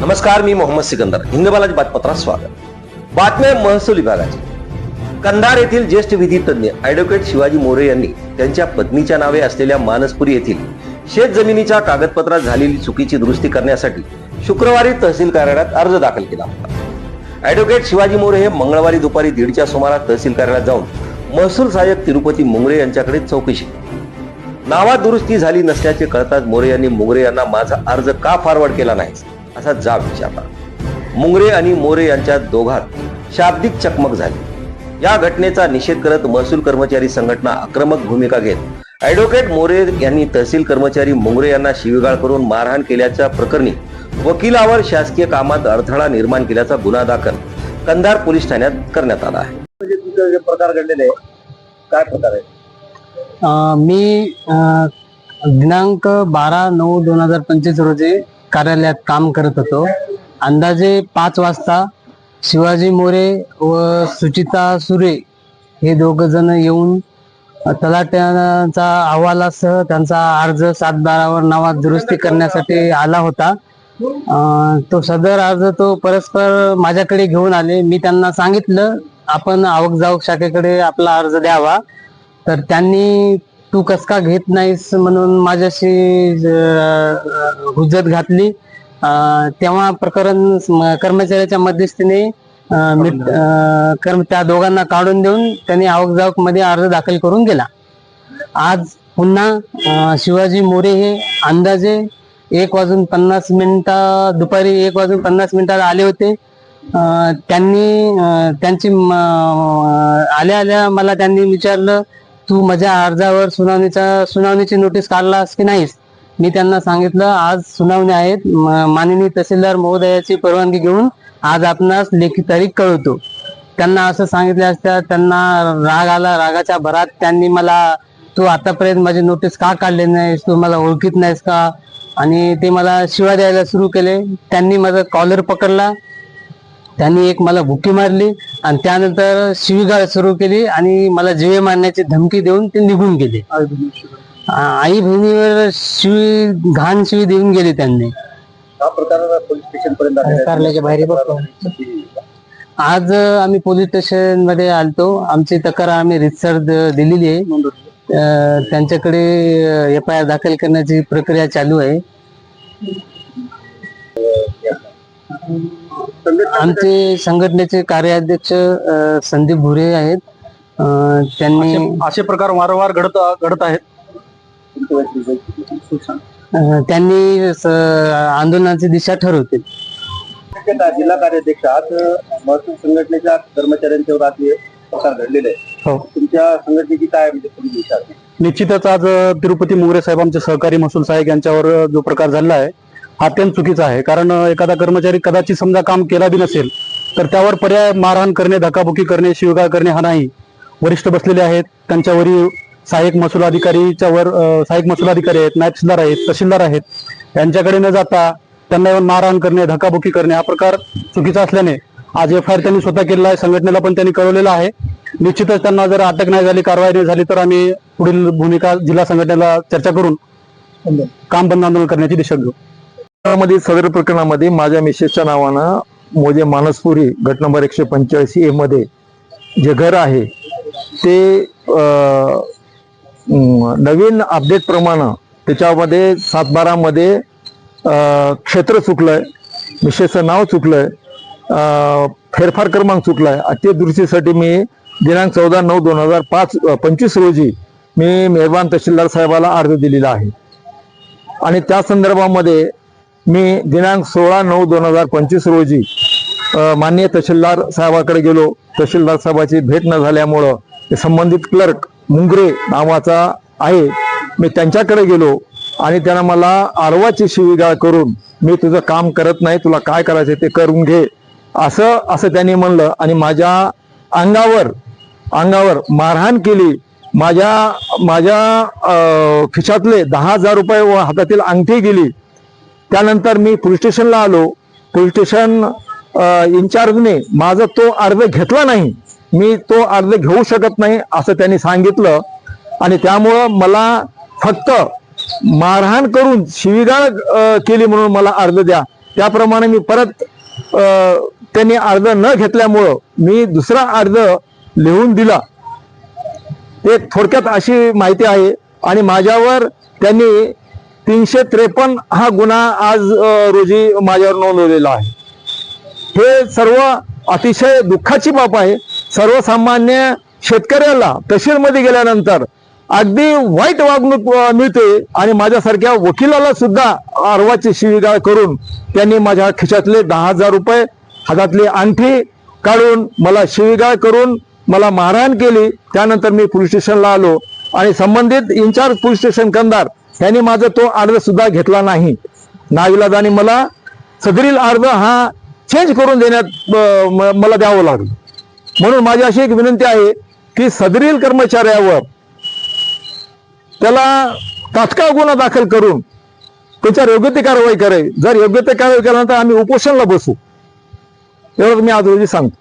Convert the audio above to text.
नमस्कार मी मोहम्मद सिकंदर. हिंद बालाजी बातपत्रात स्वागत. बातम्या महसूल विभागाची. कंधार येथील ज्येष्ठ विधी तज्ञ ऍडव्होकेट शिवाजी मोरे यांनी त्यांच्या पत्नीच्या नावे असलेल्या मानसपुरी येथील शेत जमिनीच्या कागदपत्रात झालेली चुकीची दुरुस्ती करण्यासाठी शुक्रवारी तहसील कार्यालयात अर्ज दाखल केला होता. ऍडव्होकेट शिवाजी मोरे हे मंगळवारी दुपारी दीडच्या सुमारास तहसील कार्यालयात जाऊन महसूल सहाय्यक तिरुपती मुंगरे यांच्याकडे चौकशी नावात दुरुस्ती झाली नसल्याचे कळताच मोरे यांनी मुंगरे यांना माझा अर्ज का फॉरवर्ड केला नाही? असा जाब विचारला. मुंगरे आणि मोरे यांच्या दोघात शाब्दिक चकमक झाली. या घटनेचा निषेध करत महसूल कर्मचारी संघटना आक्रमक भूमिका घेत ऍडव्होकेट मोरे यांनी तहसील कर्मचारी मुंगरे यांना शिवीगाळ करून मारहाण केल्याच्या प्रकरणी वकिलावर शासकीय कामात अडथळा निर्माण केल्याचा गुन्हा दाखल कंधार पोलीस ठाण्यात करण्यात आला आहे. म्हणजे प्रकार घडलेले काय प्रकार आहे? मी अं, दिनांक बारा नऊ दोन हजार पंचवीस रोजी कार्यालयात काम करत होतो. अंदाजे पाच वाजता शिवाजी मोरे व सुचिता सुरे हे दोघ जण येऊन तलाट्यांचा अहवालासह त्यांचा अर्ज सात बारावर नावात दुरुस्ती करण्यासाठी आला होता. तो सदर अर्ज तो परस्पर माझ्याकडे घेऊन आले. मी त्यांना सांगितलं आपण आवक जावक शाखेकडे आपला अर्ज द्यावा. तर त्यांनी तू कस का घेत नाहीस म्हणून माझ्याशी ज हुज्जत घातली. अं, तेव्हा प्रकरण म- कर्मचाऱ्याच्या मध्यस्थीने अं, मिट- अं, कर्म त्या दोघांना काढून देऊन त्यांनी आवक जावकमध्ये अर्ज दाखल करून गेला. आज पुन्हा अं, शिवाजी मोरे हे अंदाजे एक वाजून पन्नास मिनिटा दुपारी एक वाजून पन्नास मिनिटाला आले होते. अं, त्यांनी अं, त्यांची म- अं, आल्या आल्या मला त्यांनी विचारलं तू माझ्या अर्जावर सुनावणीचा सुनावणीची नोटीस काढलास की नाहीस? मी त्यांना सांगितलं आज सुनावणी आहेत. म- माननीय तहसीलदार महोदयाची परवानगी घेऊन आज आपणास लेखी तारीख कळवतो. त्यांना असं सांगितले असत्या त्यांना राग आला. रागाच्या भरात त्यांनी मला तू आतापर्यंत माझी नोटीस का काढले नाहीस? तू मला ओळखीत नाहीस का? आणि ते मला शिवा द्यायला सुरू केले. त्यांनी माझा कॉलर पकडला. त्यांनी एक मला भुकी मारली आणि त्यानंतर शिवीगाळ सुरू केली आणि मला जीवे मारण्याची धमकी देऊन ते निघून गेले. आई बहिणीवर शिवी घाण शिवी देऊन गेली त्यांनी. प्रकार पोलीस स्टेशन पर्यंत कारल्याच्या बाहेर बघतो. आज आम्ही पोलीस स्टेशनमध्ये आलतो. आमची तक्रार आम्ही रितसर दिलेली आहे. त्यांच्याकडे एफ आय आर दाखल करण्याची प्रक्रिया चालू आहे. आमचे संघटनेचे कार्याध्यक्ष अं, संदीप भुरे आहेत. अं, त्यांनी असे प्रकार वारंवार घडत घडत आहेत. अं, त्यांनी स- आंदोलनाची दिशा ठरवतील जिल्हा कार्याध्यक्ष आज महसूल संघटनेच्या कर्मचाऱ्यांच्यावर आज हे प्रकार घडलेले आहे हो. तुमच्या संघटनेची काय म्हणजे पुढील दिशा? निश्चितच आज अ, तिरुपती मुंगरे साहेब आमचे सहकारी महसूल सहाय्यक यांच्यावर अ, जो प्रकार झालेला आहे अत्यंत चुकीचा आहे. कारण एखादा कर्मचारी कदाचित समजा काम केला बी नसेल तर त्यावर पर्याय मारहाण करणे धक्काबुकी करणे शिवगाळ करणे हा नाही. वरिष्ठ बसलेले आहेत त्यांच्यावरील सहाय्यक महसूल अधिकारीच्या वर सहाय्यक महसूल अधिकारी आहेत नायब तहसीलदार आहेत तहसीलदार आहेत. यांच्याकडे न जाता त्यांना येऊन मारहाण करणे धक्काबुकी करणे हा प्रकार चुकीचा असल्याने आज एफ आय आर त्यांनी स्वतः केलेला आहे संघटनेला पण त्यांनी कळवलेलं आहे. निश्चितच त्यांना जर अटक नाही झाली कारवाई नाही झाली तर आम्ही पुढील भूमिका जिल्हा संघटनेला चर्चा करून काम बंद आंदोलन करण्याची दिशा घेऊ. मध्ये सदर प्रकरणामध्ये माझ्या मिसेसच्या नावानं मोजे मानसपुरी गट नंबर एकशे पंच्याऐंशी ए मध्ये जे घर आहे ते नवीन अपडेट प्रमाणे त्याच्यामध्ये सातबारामध्ये अं, क्षेत्र चुकलंय मिसेसचं नाव चुकलंय फेरफार क्रमांक चुकलाय. आणि ते दुरुस्तीसाठी मी दिनांक चौदा नऊ दोन हजार पाच पंचवीस रोजी मी मेहरबान तहसीलदार साहेबाला अर्ज दिलेला आहे. आणि त्या संदर्भामध्ये मी दिनांक सोळा नऊ दोन हजार पंचवीस रोजी माननीय तहसीलदार साहेबाकडे गेलो. तहसीलदार साहेबाची भेट न झाल्यामुळं ते संबंधित क्लर्क मुंगरे नावाचा आहे. मी त्यांच्याकडे गेलो आणि त्यांना मला आरवाची शिवीगाळ करून मी तुझं काम करत नाही तुला काय करायचं ते करून घे. असं असं त्यांनी म्हणलं आणि माझ्या अंगावर अंगावर मारहाण केली. माझ्या माझ्या खिशातले दहा हजार रुपये व हातातील अंगठी गेली. त्यानंतर मी पोलीस स्टेशनला आलो. पोलीस स्टेशन इन्चार्जने माझा तो अर्ज घेतला नाही. मी तो अर्ज घेऊ शकत नाही असं त्यांनी सांगितलं. आणि त्यामुळं मला फक्त मारहाण करून शिवीगाळ केली म्हणून मला अर्ज द्या. त्याप्रमाणे मी परत त्यांनी अर्ज न घेतल्यामुळं मी दुसरा अर्ज लिहून दिला. एक थोडक्यात अशी माहिती आहे. आणि माझ्यावर त्यांनी तीनशे त्रेपन्न हा गुन्हा आज रोजी माझ्यावर नोंदवलेला आहे. हे सर्व अतिशय दुःखाची बाब आहे. सर्वसामान्य शेतकऱ्याला तहसीलमध्ये गेल्यानंतर अगदी वाईट वागणूक मिळते आणि माझ्यासारख्या वकिलाला सुद्धा अर्वाची शिवीगाळ करून त्यांनी माझ्या खिशातले दहा हजार रुपये हातातली अंगठी काढून मला शिवीगाळ करून मला मारहाण केली. त्यानंतर मी पोलीस स्टेशनला आलो आणि संबंधित इन्चार्ज पोलीस स्टेशन कंदार त्यांनी माझा तो अर्ज सुद्धा घेतला नाही. नाविलाजाने मला सदरील अर्ज हा चेंज करून देण्यात मला द्यावं लागलं. म्हणून माझी अशी एक विनंती आहे की सदरील कर्मचाऱ्यावर त्याला तात्काळ गुन्हा दाखल करून त्याच्यावर योग्य ती कारवाई करावी जर योग्य ते कारवाई केल्यानंतर आम्ही उपोषणला बसू. एवढं मी आज रोजी सांगतो.